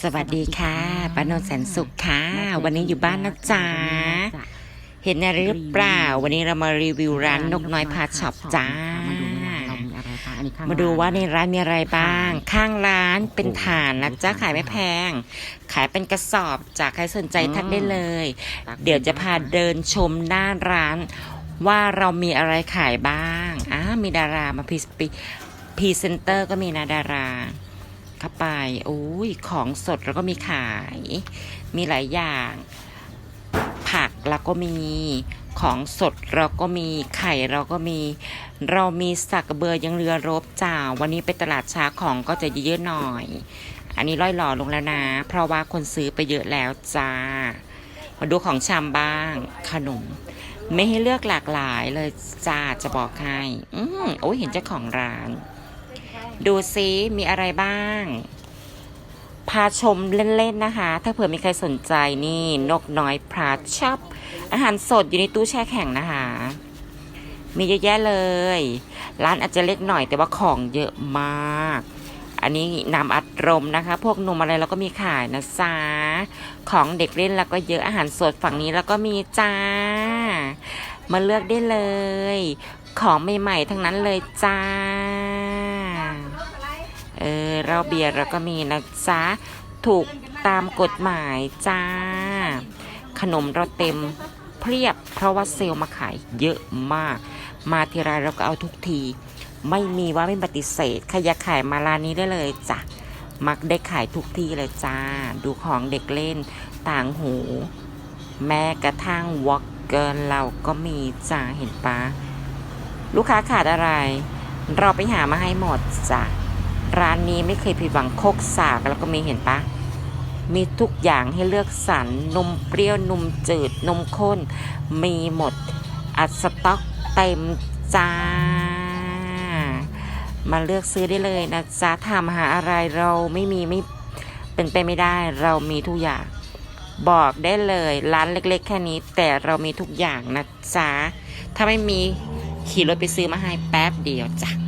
สวัสดีค่ะป้านนท์แสนสุขค่ะ วันนี้อยู่บ้านนะจ๊ะ เห็นอะไรหรือเปล่า วันนี้เรามารีวิวร้านนกน้อยพาช็อปจ้า มาดูว่าในร้านมีอะไรบ้าง ข้างร้านเป็นฐานนะจ๊ะขายไม่แพง ขายเป็นกระสอบจากใครสนใจทักได้เลย เดี๋ยวจะพาเดินชมหน้าร้าน ว่าเรามีอะไรขายบ้างอ่ามีดารามาพรีพรีเซนเตอร์ก็มีนะดารา เข้าไปโอ้ยของสดเราก็มีขาย มีหลายอย่าง ผักเราก็มีของสดเราก็มีไข่เราก็มี เรามีสักเบือยังเรือรบจ้าวันนี้ไปตลาดช้าของก็จะเยอะหน่อย อันนี้ร้อยหล่อลงแล้วนะ เพราะว่าคนซื้อไปเยอะแล้วจ้ามาดูของชำบ้าง ขนม ไม่ให้เลือกหลากหลายเลยจ้าจะบอกให้อืมโอ้ยเห็นเจ้าของร้าน ดูซิมีอะไรบ้าง พาชมเล่นๆนะคะ ถ้าเผื่อมีใครสนใจนี่นกน้อยพาช็ออาหารสดอยู่ในตู้แช่แข็งนะคะ มีเยอะแยะเลย ร้านอาจจะเล็กหน่อยแต่ว่าของเยอะมาก อันนี้น้ำอัดลมนะคะ พวกนมอะไรเราก็มีขายนะจ๊ะของเด็กเล่นแล้วก็เยอะอาหารสดฝั่งนี้แล้วก็มีจ้า มาเลือกได้เลย ของใหม่ๆทั้งนั้นเลยจ้า เออเราเบียร์เราก็มีนะจ๊ะถูกตามกฎหมายจ้า ขนมเราเต็มเพียบ เพราะว่าเซลล์มาขายเยอะมาก มาทีไรเราก็เอาทุกที ไม่มีว่าไม่ปฏิเสธใครอยากขายมาร้านนี้ได้เลยจ้ะมักได้ขายทุกที่เลยจ้า ดูของเด็กเล่นต่างหู แม้กระทั่งวอล์กเกอร์เราก็มีจ้าเห็นปะลูกค้าขาดอะไร เราไปหามาให้หมดจ้ะ ร้านนี้ไม่เคยผิดหวังโคกสากแล้วก็มีเห็นปะมีทุกอย่างให้เลือกสรรนมเปรี้ยวนมจืดนมข้น มีหมดอัดสต็อกเต็มจ้า มาเลือกซื้อได้เลยนะจ๊ะถามหาอะไรเราไม่มีไม่เป็นไปไม่ได้เรามีทุกอย่าง บอกได้เลยร้านเล็กๆ แค่นี้ แต่เรามีทุกอย่างนะจ๊ะถ้าไม่มีขี่รถไปซื้อมาให้แป๊บเดียวจ้ะ